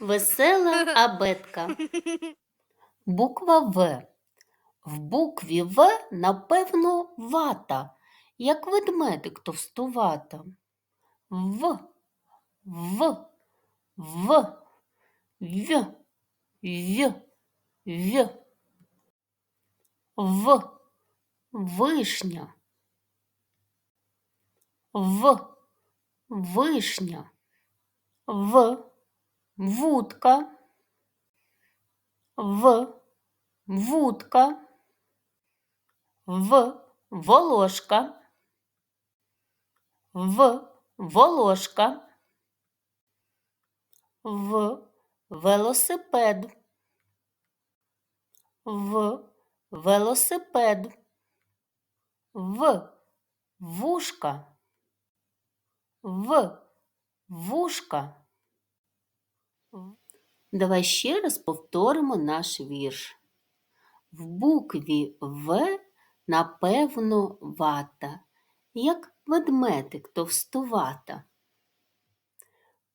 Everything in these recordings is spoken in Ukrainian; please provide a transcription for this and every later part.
Весела абетка. Буква В. В букві В, напевно, вата, як ведмедик товстувата. В, В, В, В, В, В. В. Вишня. В. Вишня. В. Вудка. В. Вудка. В. Волошка. В. Волошка. В. Велосипед. В. Велосипед. В. Вушка. В. Вушка. Давай ще раз повторимо наш вірш. В букві В напевно вата, як ведмедик товстувата.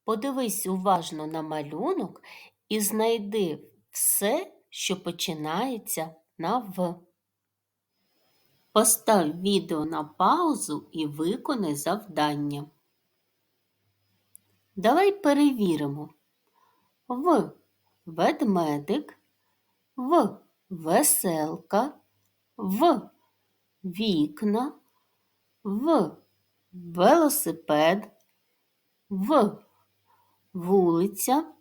Подивись уважно на малюнок і знайди все, що починається на В. Постав відео на паузу і виконай завдання. Давай перевіримо. В. Ведмедик. В. Веселка. В. Вікна. В. Велосипед. В. Вулиця.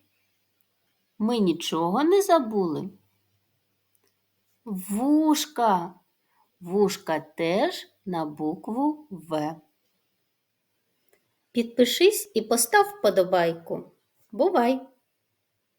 Ми нічого не забули. Вушка. Вушка теж на букву В. Підпишись і постав вподобайку. Бувай!